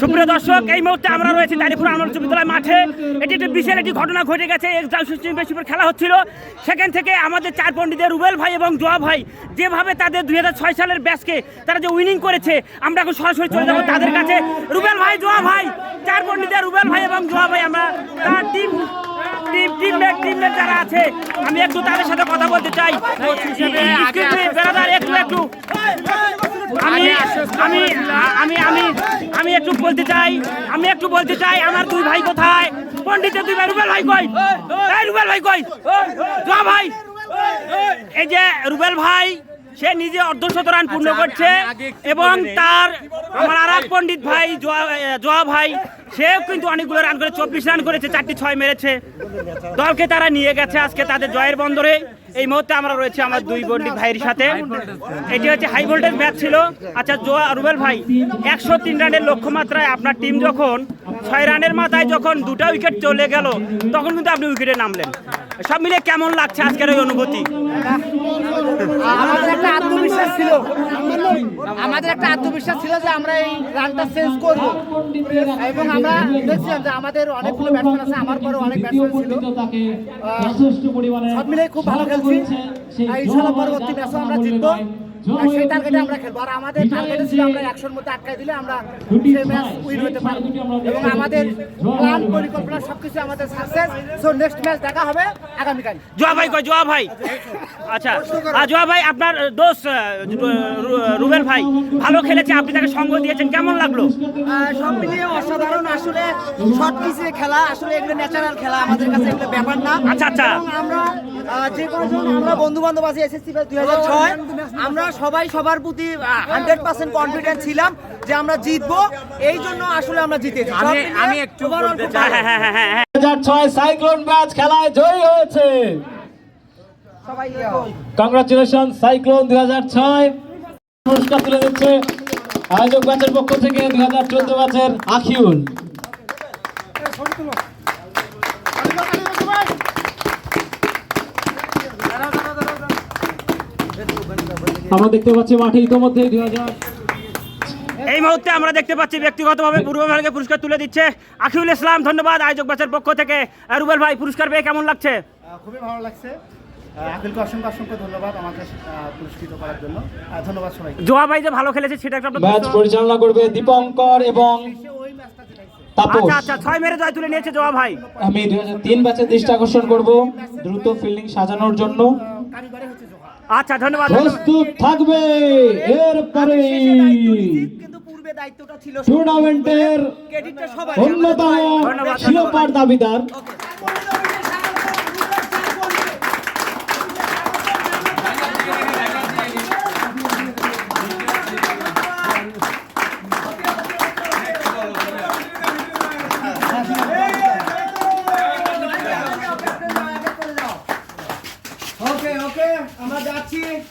সুপ্রিয় দর্শক এই মুহূর্তে আমরা রয়েছি তারিপুর উচ্চ বিদ্যালয় মাঠে। এটি একটি বিশেষ একটি ঘটনা ঘটে গেছে। এক্সাম বেশিরভাগ খেলা হচ্ছিল। সেখান থেকে আমাদের চার পণ্ডিতের রুবেল ভাই এবং জোয়া ভাই যেভাবে তাদের দু হাজার ছয় সালের ব্যাচকে তারা যে উইনিং করেছে আমরা এখন সরাসরি চলে যাব তাদের কাছে। রুবেল ভাই জোয়া ভাই চার পণ্ডিতের রুবেল ভাই এবং জোয়া ভাই আমরা তার টিম টিম টিমমেট টিমমেট যারা আছে আমি একটু তাদের সাথে কথা বলতে চাই। একটু একটু আমি আমি আমি আমি আমি একটু বলতে চাই আমি একটু বলতে চাই আমার দুই ভাই কোথায়? পণ্ডিতের দুই ভাই রুবেল ভাই কই? এই রুবেল ভাই কই? জোয়া ভাই। এই যে রুবেল ভাই সে নিজে অর্ধশত রান পূর্ণ করছে এবং তার আমার আর এক পণ্ডিত ভাই জোয়া জোয়া ভাই সেও কিন্তু অনেকগুলো রান করে চব্বিশ রান করেছে চারটি ছয় মেরেছে। দলকে তারা নিয়ে গেছে আজকে তাদের জয়ের বন্দরে। এই মুহূর্তে আমরা রয়েছে আমার দুই বন্ডি ভাইয়ের সাথে। এটি হচ্ছে হাই ভোল্টেজ ম্যাচ ছিল। আচ্ছা জোয়া রুবেল ভাই, একশো তিন রানের লক্ষ্যমাত্রায় আপনার টিম যখন ছয় রানের মাথায় যখন দুটা উইকেট চলে গেল, তখন কিন্তু আপনি উইকেটে নামলেন। সব মিলে কেমন লাগছে আজকের ওই অনুভূতি? আমাদের একটা আত্মবিশ্বাস ছিল। আমাদের একটা আত্মবিশ্বাস ছিল যে আমরা এই রানটা চেঞ্জ করব। এবং আমরা দেখছিলাম যে আমাদের অনেকগুলো ব্যাটসম্যান আছে, আমার পরে অনেক ব্যাটসম্যান ছিল। সব মিলে খুব ভালো খেলছি। ইনশাল্লাহ পরবর্তী ম্যাচও আমরা জিতবো। আর সেই টার্গেটে আমরা খেলব। আর আমাদের টার্গেটে ছিল আমরা একশোর মধ্যে আটকাই দিলে আমরা সেই ম্যাচ উইন হতে পারব। এবং আমাদের প্ল্যান পরিকল্পনা সবকিছু আমাদের সাকসেস সো নেক্সট ম্যাচ দেখা হবে আগামীকাল। জোয়া ভাই কয় জোয়া ভাই? আচ্ছা। আর জোয়া ভাই আপনার দোষ রুবেল ভাই ভালো খেলেছে আপনি তাকে সঙ্গ দিয়েছেন কেমন লাগল? সব মিলিয়ে অসাধারণ। আসলে শর্ট পিচে খেলা আসলে এগুলো ন্যাচারাল খেলা আমাদের কাছে এগুলো ব্যাপার না। আচ্ছা, আচ্ছা। আমরা যে কোনো আমরা বন্ধু বান্ধব আছি এসএসসি দুই হাজার ছয়। আমরা সবাই সবার প্রতি হান্ড্রেড পার্সেন্ট কনফিডেন্ট ছিলাম যে আমরা জিতবো। এই জন্য আসলে আমরা জিতেছি। আমি আমি একটু ছয় সাইক্লোন ম্যাচ খেলায় জয়ী হয়েছে। কংগ্রাচুলেশন সাইক্লোন দুই হাজার ছয়। পুরস্কার তুলে দিচ্ছে আয়োজক ব্যাচের পক্ষ থেকে দুই হাজার চোদ্দ ব্যাচের আখিউল। আমরা দেখতে পাচ্ছি মাঠে ইতোমধ্যে দুই হাজার এই মুহূর্তে আমরা দেখতে পাচ্ছি ব্যক্তিগতভাবে পূর্ব বিভাগে পুরস্কার তুলে দিচ্ছে। আখিউল ইসলাম ধন্যবাদ আয়োজক ব্যাচের পক্ষ থেকে। রুবেল ভাই পুরস্কার পেয়ে কেমন লাগছে? খুবই ভালো লাগছে। আকিলকে অসংখ্য অসংখ্য ধন্যবাদ আমাকে পুরস্কৃত করার জন্য। ধন্যবাদ সবাইকে। জোয়া ভাই যে ভালো খেলেছে সেটা একটা ম্যাচ পরিচালনা করবে দীপঙ্কর এবং আচ্ছা আচ্ছা ছয় মেরে জয় তুলে নিয়েছে জোয়া ভাই। আমি দুই হাজার তিন ব্যাচের দৃষ্টি আকর্ষণ করব দ্রুত ফিল্ডিং সাজানোর জন্য। আচ্ছা ধন্যবাদ। প্রস্তুত থাকবে এরপরে টুর্নামেন্টের অন্যতম শিরোপার দাবিদার. 七